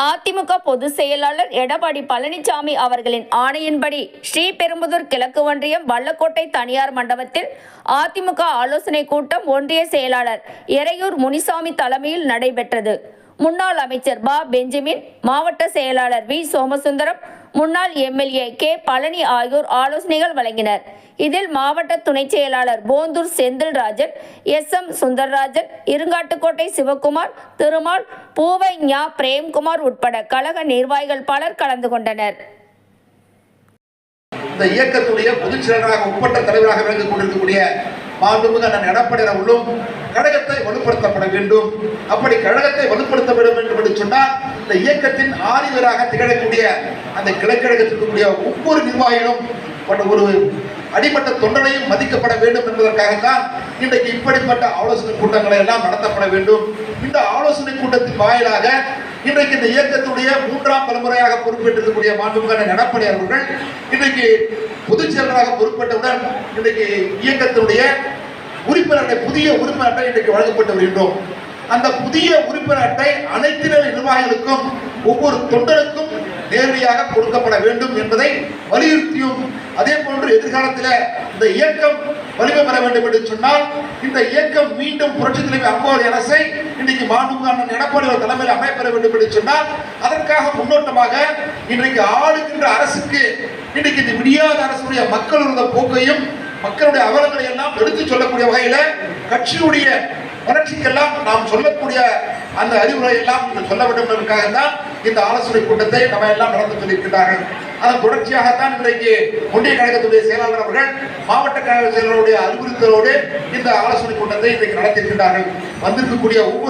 அதிமுக பொதுச் செயலாளர் எடப்பாடி பழனிசாமி அவர்களின் ஆணையின்படி ஸ்ரீபெரும்புதூர் கிழக்கு ஒன்றியம் வல்லக்கோட்டை தனியார் மண்டபத்தில் அதிமுக ஆலோசனை கூட்டம் ஒன்றிய செயலாளர் இறையூர் முனிசாமி தலைமையில் நடைபெற்றது. முன்னாள் அமைச்சர் பா. பெஞ்சமின் மாவட்ட செயலாளர் வி. சோமசுந்தரம் முன்னாள் எம்எல்ஏ கே. பழனி ஆகியோர் ஆலோசனைகள் வழங்கினர். இதில் மாவட்ட துணைச் செயலாளர் போந்தூர் செந்தில்ராஜன் எஸ் எம் சுந்தர்ராஜன் இருங்காட்டுக்கோட்டை சிவகுமார் திருமால் பூவை ஞா பிரேம்குமார் உட்பட கழக நிர்வாகிகள் பலர் கலந்து கொண்டனர். இந்த இயக்கத்துடைய பொதுச் செயலாளராக உட்பட்ட தலைவராக விளங்கிக் கொண்டிருக்கக்கூடிய மாண்புமிகு அண்ணன் எடப்பாடி அவர்களும் கழகத்தை வலுப்படுத்தப்பட வேண்டும். அப்படி கழகத்தை வலுப்படுத்த வேண்டும் என்று சொன்னால் இந்த இயக்கத்தின் ஆதிவராக திகழக்கூடிய அந்த கிளைக்கழகத்தில் இருக்கக்கூடிய ஒவ்வொரு நிர்வாகிகளும் ஒரு- அடிப்பட்ட தொண்டனையும் மதிக்கப்பட வேண்டும் என்பதற்காகத்தான் இன்றைக்கு இப்படிப்பட்ட ஆலோசனை கூட்டங்களை எல்லாம் நடத்தப்பட வேண்டும். இந்த ஆலோசனை கூட்டத்தின் வாயிலாக இன்றைக்கு இந்த இயக்கத்துடைய மூன்றாம் தலைமுறையாக பொறுப்பேற்றிருக்கக்கூடிய மாண்புமிகு அண்ணன் அவர்கள் இன்றைக்கு பொதுச் செயலராக பொறுப்பேற்றவுடன் இன்றைக்கு இயக்கத்தினுடைய உறுப்பினர் அட்டை புதிய உறுப்பினர் அட்டை இன்றைக்கு வழங்கப்பட்டு வருகின்றோம். அந்த புதிய உறுப்பினர் அட்டை அனைத்து நிலை நிர்வாகிகளுக்கும் ஒவ்வொரு தொண்டருக்கும் நேரடியாக கொடுக்கப்பட வேண்டும் என்பதை வலியுறுத்தியும். அதே போன்று எதிர்காலத்தில் இந்த இயக்கம் வலிமை பெற வேண்டும் என்று சொன்னால் இந்த இயக்கம் மீண்டும் புரட்சி தலைவர் அம்மாவுடைய அரசை இன்னைக்கு மாண்புமிகு அண்ணன் எடப்பாடி தலைமையில் அமைப்பெற வேண்டும் என்று சொன்னால் அதற்காக முன்னோட்டமாக இன்றைக்கு ஆளுகின்ற அரசுக்கு இன்னைக்கு இந்த விடியாத அரசுடைய மக்கள் போக்கையும் மக்களுடைய அவலங்களை எல்லாம் எடுத்துச் சொல்லக்கூடிய வகையில கட்சியுடைய வளர்ச்சிக்கெல்லாம் நாம் சொல்லக்கூடிய அந்த அறிவுரை எல்லாம் சொல்ல வேண்டும் என்பதற்காக தான் இந்த ஆலோசனை கூட்டத்தை நம்ம எல்லாம் நடந்து சொல்லியிருக்கிறார்கள் அதன் தொடர்ச்சியாகத்தான் இன்றைக்கு ஒன்றிய கழகத்துடைய செயலாளர் அவர்கள் மாவட்ட கழக செயலாளருடைய அறிவுறுத்தலோடு இந்த ஆலோசனை கூட்டத்தை இன்றைக்கு நடத்தியிருக்கிறார்கள் வந்திருக்கக்கூடிய ஒவ்வொரு